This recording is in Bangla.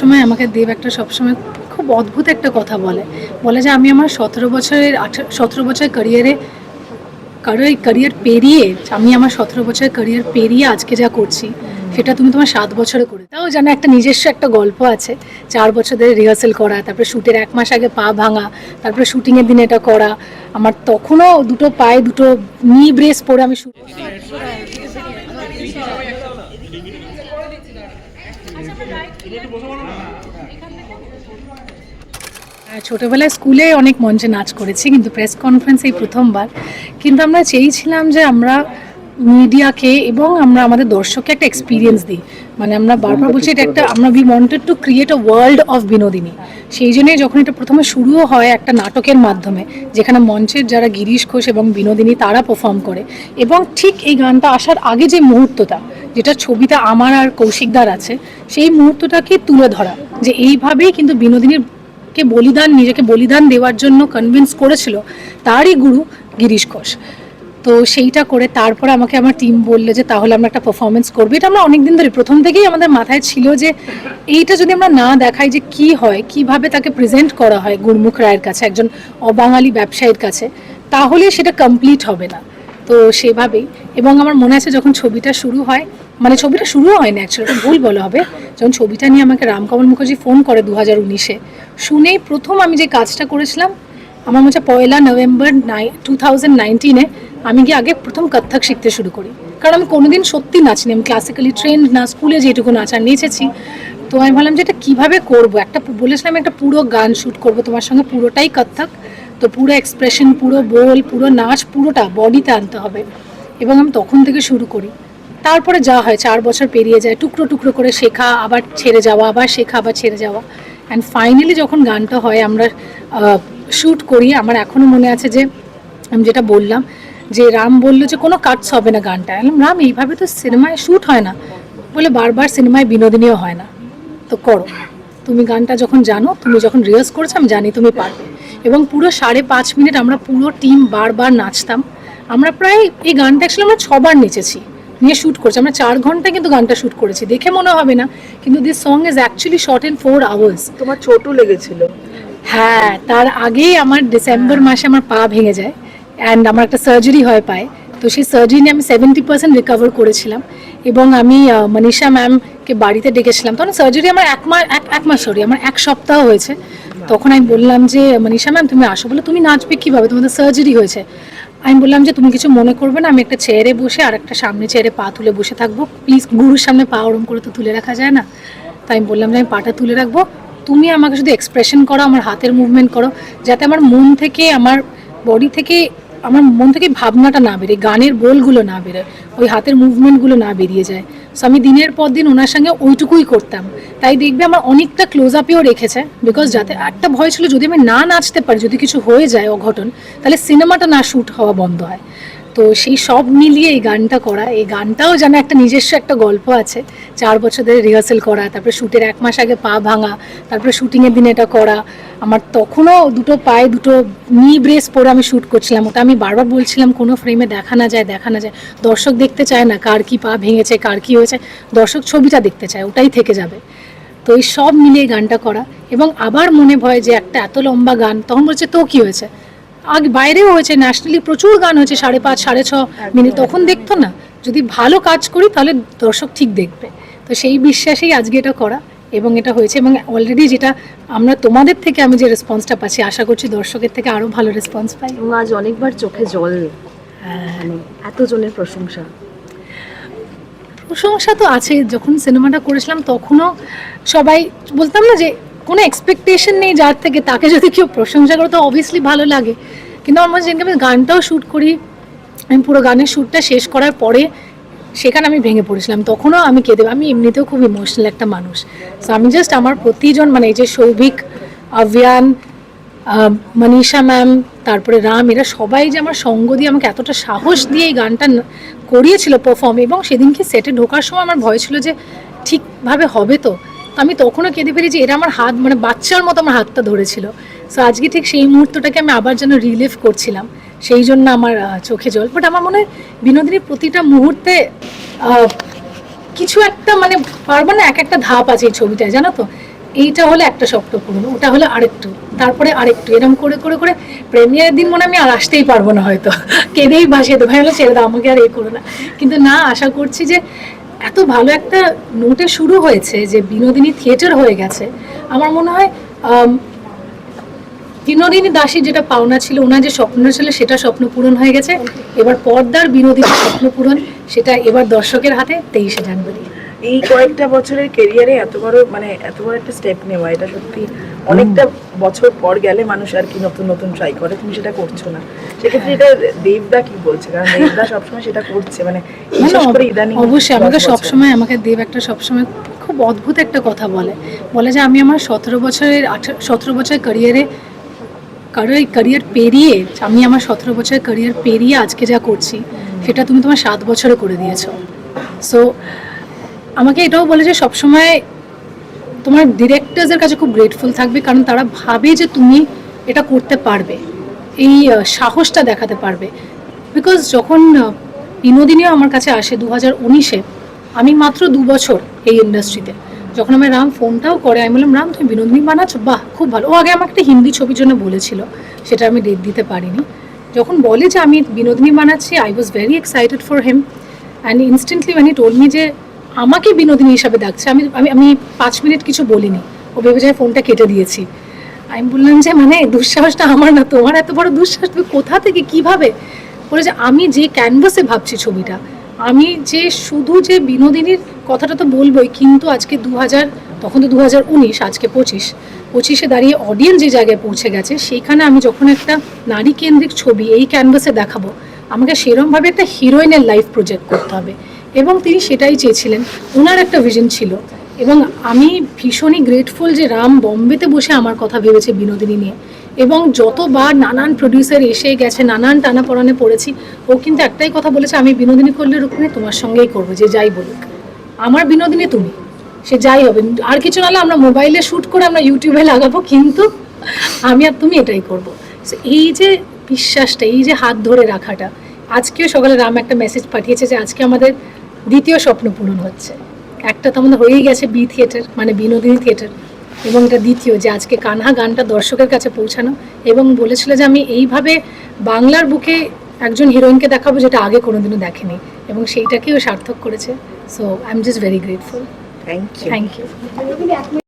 সময় আমাকে দেব একটা সবসময় খুব অদ্ভুত একটা কথা বলে। বলে যে আমি আমার সতেরো বছরের আঠেরো সতেরো বছরের ক্যারিয়ারে ক্যারিয়ার পেরিয়ে, আমি আমার সতেরো বছরের ক্যারিয়ার পেরিয়ে আজকে যা করছি, সেটা তুমি তোমার সাত বছরে করে তাও জানো একটা নিজস্ব একটা গল্প আছে। চার বছর ধরে রিহার্সেল করা, তারপরে শ্যুটের এক মাস আগে পা ভাঙা, তারপরে শুটিংয়ের দিন এটা করা। আমার তখনও দুটো পায়ে দুটো নি ব্রেস পরে আমি শুট ছোটবেলায় স্কুলে অনেক মঞ্চে নাচ করেছি, কিন্তু প্রেস কনফারেন্স এই প্রথমবার। কিন্তু আমরা চেয়েছিলাম যে আমরা মিডিয়াকে এবং আমরা আমাদের দর্শককে একটা এক্সপিরিয়েন্স দিই। মানে আমরা বারবার বলছি এটা একটা আমরা we wanted to create a world of Binodini. সেই জন্যই যখন এটা প্রথমে শুরুও হয় একটা নাটকের মাধ্যমে যেখানে মঞ্চের যারা গিরিশ ঘোষ এবং বিনোদিনী তারা পারফর্ম করে এবং ঠিক এই গানটা আসার আগে যে মুহূর্তটা যেটা ছবিটা আমার আর কৌশিকদার আছে সেই মুহূর্তটাকে তুলে ধরা যে এইভাবেই কিন্তু বিনোদিনীর কে বলিদান নিজেকে বলিদান দেওয়ার জন্য কনভিন্স করেছিল তারই গুরু গিরিশ ঘোষ। তো সেইটা করে তারপরে আমাকে আমার টিম বলল যে তাহলে আমরা একটা পারফরমেন্স করব। এটা আমরা অনেকদিন ধরে, প্রথম থেকেই আমাদের মাথায় ছিল যে এইটা যদি আমরা না দেখাই যে কি হয়, কীভাবে তাকে প্রেজেন্ট করা হয় গুরমুখ রায়ের কাছে, একজন অবাঙালি ব্যবসায়ীর কাছে, তাহলে সেটা কমপ্লিট হবে না। তো সেভাবেই, এবং আমার মনে আছে যখন ছবিটা শুরু হয় মানে ছবিটা শুরু হয় না অ্যাকচুয়ালি ভুল বলা হবে, যখন ছবিটা নিয়ে আমাকে রামকমল মুখার্জি ফোন করে দু হাজার উনিশে, শুনেই প্রথম আমি যে কাজটা করেছিলাম, আমার মনে হচ্ছে পয়লা নভেম্বর নাই টু থাউজেন্ড নাইনটিনে আমি গিয়ে আগে প্রথম কত্থক শিখতে শুরু করি। কারণ আমি কোনোদিন সত্যি নাচিনি, আমি ক্লাসিক্যালি ট্রেন্ড না, স্কুলে যেটুকু নাচ আর নিয়েছি তো আমি ভাবলাম যে এটা কীভাবে করব? একটা বলেছিলাম একটা পুরো গান শ্যুট করব, তোমার সঙ্গে পুরোটাই কত্থক, তো পুরো এক্সপ্রেশন পুরো বোল পুরো নাচ, পুরোটা বডিতে আনতে হবে। এবং আমি তখন থেকে শুরু করি। তারপরে যা হয়, চার বছর পেরিয়ে যায়, টুকরো টুকরো করে শেখা, আবার ছেড়ে যাওয়া, আবার শেখা, আবার ছেড়ে যাওয়া। অ্যান্ড ফাইনালি যখন গানটা হয়, আমরা শ্যুট করি, আমার এখনও মনে আছে যে, আমি যেটা বললাম যে রাম বলল যে কোনো কাটস হবে না গানটা। রাম এইভাবে তো সিনেমায় শ্যুট হয় না। বলে বারবার সিনেমায় বিনোদিনীও হয় না। তো করো। তুমি গানটা যখন জানো তুমি যখন রিহার্স করেছ আমি জানি তুমি পারবে। এবং পুরো সাড়ে পাঁচ মিনিট আমরা পুরো টিম বারবার নাচতাম। আমরা প্রায় এই গানটা অ্যাকচুয়ালি আমরা ছবার নেচেছি নিয়ে শ্যুট করেছি। আমরা চার ঘণ্টা কিন্তু গানটা শ্যুট করেছি। দেখে মনে হবে না কিন্তু this song is actually shot in four hours তোমার চোটও লেগেছিল। হ্যাঁ তার আগেই আমার ডিসেম্বর মাসে আমার পা ভেঙে যায়। অ্যান্ড আমার একটা সার্জারি হয় পায়ে। তো সেই সার্জারি নিয়ে আমি সেভেন্টি পার্সেন্ট রিকভার করেছিলাম। এবং আমি মনীষা ম্যামকে বাড়িতে ডেকেছিলাম। তখন সার্জারি আমার এক মাস, এক এক মাস সরি আমার এক সপ্তাহ হয়েছে। তখন আমি বললাম যে মনীষা ম্যাম তুমি আসো। বলে, তুমি নাচবে কীভাবে? তোমাদের সার্জারি হয়েছে। আমি বললাম যে, তুমি কিছু মনে করবে না। আমি একটা চেয়ারে বসে আর একটা সামনে চেয়ারে পা তুলে বসে থাকব। প্লিজ গুরুর সামনে পা ওরম করে তো তুলে রাখা যায় না। তাই আমি বললাম যে, আমি পাটা তুলে রাখব। তুমি আমাকে শুধু এক্সপ্রেশন করো, আমার হাতের মুভমেন্ট করো। যাতে আমার মন থেকে, আমার বডি থেকে আমার মন থেকে ভাবনাটা না বেরোয়, গানের গোলগুলো না বেরোয়, ওই হাতের মুভমেন্টগুলো না বেরিয়ে যায়। সো আমি দিনের পর দিন ওনার সঙ্গে ওইটুকুই করতাম। তাই দেখবে আমার অনেকটা ক্লোজ আপেও রেখেছে বিকজ যাতে একটা ভয় ছিল, যদি আমি না নাচতে পারি, যদি কিছু হয়ে যায় অঘটন, তাহলে সিনেমাটা না শ্যুট হওয়া বন্ধ হয়। তো সেই সব মিলিয়ে এই গানটা করা, এই গানটাও যেন একটা নিজস্ব একটা গল্প আছে। চার বছর ধরে রিহার্সেল করা, তারপরে শ্যুটের এক মাস আগে পা ভাঙা, তারপরে শ্যুটিংয়ের দিন এটা করা। আমার তখনও দুটো পায়ে দুটো নি ব্রেস পরে আমি শ্যুট করছিলাম। ওটা আমি বারবার বলছিলাম, কোনো ফ্রেমে দেখা না যায়, দেখা না যায়। দর্শক দেখতে চায় না কার কি পা ভেঙেছে, কার কি হয়েছে। দর্শক ছবিটা দেখতে চায়, ওটাই থেকে যাবে। তো এই সব মিলিয়ে গানটা করা এবং আবার মনে ভয় যে একটা এত লম্বা গান, তখন বলছে, তো কি হয়েছে? আগে বাইরেও হয়েছে ন্যাশনালি প্রচুর গান হয়েছে সাড়ে পাঁচ সাড়ে ছ মিনিট তখন দেখতো না। যদি ভালো কাজ করি তাহলে দর্শক ঠিক দেখবে। তো সেই বিশ্বাসেই আজকে এটা করা এবং এটা হয়েছে এবং অলরেডি যেটা আমরা তোমাদের থেকে আমি যে রেসপন্সটা পাচ্ছি আশা করছি দর্শকের থেকে আরও ভালো রেসপন্স পাই। এবং আজ অনেকবার চোখে জল। মানে এতজনের প্রশংসা। প্রশংসা তো আছে যখন সিনেমাটা করেছিলাম তখনও সবাই বলতাম না যে কোনো এক্সপেকটেশন নেই যার থেকে তাকে যদি কেউ প্রশংসা করে তো অবভিয়াসলি ভালো লাগে। কিন্তু আমার যেদিনকে আমি গানটাও শ্যুট করি, আমি পুরো গানের শ্যুটটা শেষ করার পরে সেখানে আমি ভেঙে পড়েছিলাম। তখনও আমি কেঁদে, আমি এমনিতেও খুব ইমোশনাল একটা মানুষ। সো আমি জাস্ট আমার প্রতিজন মানে এই যে সৌভিক, আভিয়ান মনীষা ম্যাম, তারপরে রাম, এরা সবাই যে আমার সঙ্গ দিয়ে আমাকে এতটা সাহস দিয়ে এই গানটা করিয়েছিল পারফর্ম এবং সেদিনকে সেটে ঢোকার সময় আমার ভয় ছিল যে ঠিকভাবে হবে তো। আমি তখনও কেঁদে যে এরা আমার হাত মানে বাচ্চার মতো আমার হাতটা ধরেছিল। সো আজকে ঠিক সেই মুহূর্তটাকে আমি আবার যেন রিলিভ করছিলাম, সেই জন্য আমার চোখে জল। বাট আমার মনে হয় বিনোদিনীর প্রতিটা মুহূর্তে কিছু একটা মানে পারব না, এক একটা ধাপ আছে এই ছবিটায়, জানো তো? এইটা হলো একটা স্বপ্ন পূরণ, ওটা হলো আরেকটু, তারপরে আরেকটু। এরকম করে করে করে প্রেমিয়ারের দিন মনে আমি আর আসতেই পারব না হয়তো। কেঁদেই ভাসিয়ে দেবো হলো ছেড়ে দাও আমাকে আর এ করো না। কিন্তু না, আশা করছি যে এত ভালো একটা নোটে শুরু হয়েছে যে বিনোদিনী থিয়েটার হয়ে গেছে। আমার মনে হয় বিনোদিনী দাসী যেটা পাওনা ছিল ওনার যে স্বপ্ন ছিল সেটা স্বপ্ন পূরণ হয়ে গেছে। এবার পর্দার বিনোদিনী স্বপ্ন পূরণ সেটা এবার দর্শকের হাতে তেইশে জানুয়ারি। এই কয়েকটা বছরের কেরিয়ারে এত বড় মানে এত বড় একটা স্টেপ নেওয়া এটা সত্যি অনেকটা বছর পর গেলে মানুষ আর কি নতুন নতুন ট্রাই করে তুমি সেটা করছ না। সেক্ষেত্রে এটা দেবদা কি বলছে? কারণ দেবদা সবসময় সেটা করছে মানে বিশেষ করে ইদানিং অবশ্যই আমাকে সবসময় আমাকে দেব একটা সবসময় খুব অদ্ভুত একটা কথা বলে। বলে যে আমি আমার সতেরো বছরের আঠারো সতেরো বছরের ক্যারিয়ারে ক্যারিয়ার পেরিয়ে, আমি আমার সতেরো বছরের ক্যারিয়ার পেরিয়ে আজকে যা করছি, সেটা তুমি তোমার সাত বছরে করে দিয়েছ। সো আমাকে এটাও বলে যে সবসময় তোমার ডিরেক্টরসের কাছে খুব গ্রেটফুল থাকবে, কারণ তারা ভাবে যে তুমি এটা করতে পারবে, এই সাহসটা দেখাতে পারবে। বিকজ যখন বিনোদিনীও আমার কাছে আসে দু হাজার উনিশে, আমি মাত্র দু বছর এই ইন্ডাস্ট্রিতে যখন আমার রাম ফোনটাও করে, আমি বললাম, রাম, তুমি বিনোদিনী বানাচ্ছ? বাহ, খুব ভালো। ও আগে আমাকে একটা হিন্দি ছবির জন্য বলেছিল, সেটা আমি ডেট দিতে পারিনি। যখন বলে যে আমি বিনোদিনী বানাচ্ছি I was very excited for him and instantly মানে টোল মি যে আমাকে বিনোদিনী হিসাবে ডাকছে, আমি আমি আমি পাঁচ মিনিট কিছু বলিনি। ও ভেবে যায় ফোনটা কেটে দিয়েছি। আমি বললাম যে মানে দুঃসাহসটা আমার না, তোমার এত বড় দুঃসাহস, তুমি কোথা থেকে, কীভাবে? বলে যে, আমি যে ক্যানভাসে ভাবছি ছবিটা, আমি যে শুধু যে বিনোদিনীর কথাটা তো বলবোই, কিন্তু আজকে দু হাজার তখন তো দু হাজার উনিশ, আজকে পঁচিশ। পঁচিশে দাঁড়িয়ে অডিয়েন্স যে জায়গায় পৌঁছে গেছে, সেইখানে আমি যখন একটা নারী কেন্দ্রিক ছবি এই ক্যানভাসে দেখাবো, আমাকে সেরমভাবে একটা হিরোইনের লাইফ প্রজেক্ট করতে হবে। এবং তিনি সেটাই চেয়েছিলেন। ওনার একটা ভিজন ছিল। এবং আমি ভীষণই গ্রেটফুল যে রাম বম্বেতে বসে আমার কথা ভেবেছে বিনোদিনী নিয়ে। এবং যতবার নানান প্রডিউসার এসে গেছে, নানান টানা পড়ানে পড়েছি, ও কিন্তু একটাই কথা বলেছে, আমি বিনোদিনী করলে রুক্মিণী তোমার সঙ্গেই করব, যে যাই বলুক। আমার বিনোদিনী তুমি। সে যাই হবে, আর কিছু নাহলে আমরা মোবাইলে শ্যুট করে আমরা ইউটিউবে লাগাবো, কিন্তু আমি আর তুমি এটাই করব। এই যে বিশ্বাসটা, এই যে হাত ধরে রাখাটা, আজকেও সকালে রাম একটা মেসেজ পাঠিয়েছে যে আজকে আমাদের দ্বিতীয় স্বপ্ন পূরণ হচ্ছে। একটা তো আমাদের হয়েই গেছে বি থিয়েটার মানে বিনোদিনী থিয়েটার এবং এটা দ্বিতীয় যে আজকে কানহা গানটা দর্শকের কাছে পৌঁছানো, এবং বলেছিল যে আমি এইভাবে বাংলার বুকে একজন হিরোইনকে দেখাবো যেটা আগে কোনোদিনও দেখেনি, এবং সেইটাকেও সার্থক করেছে। So I'm just very grateful. Thank you. Thank you.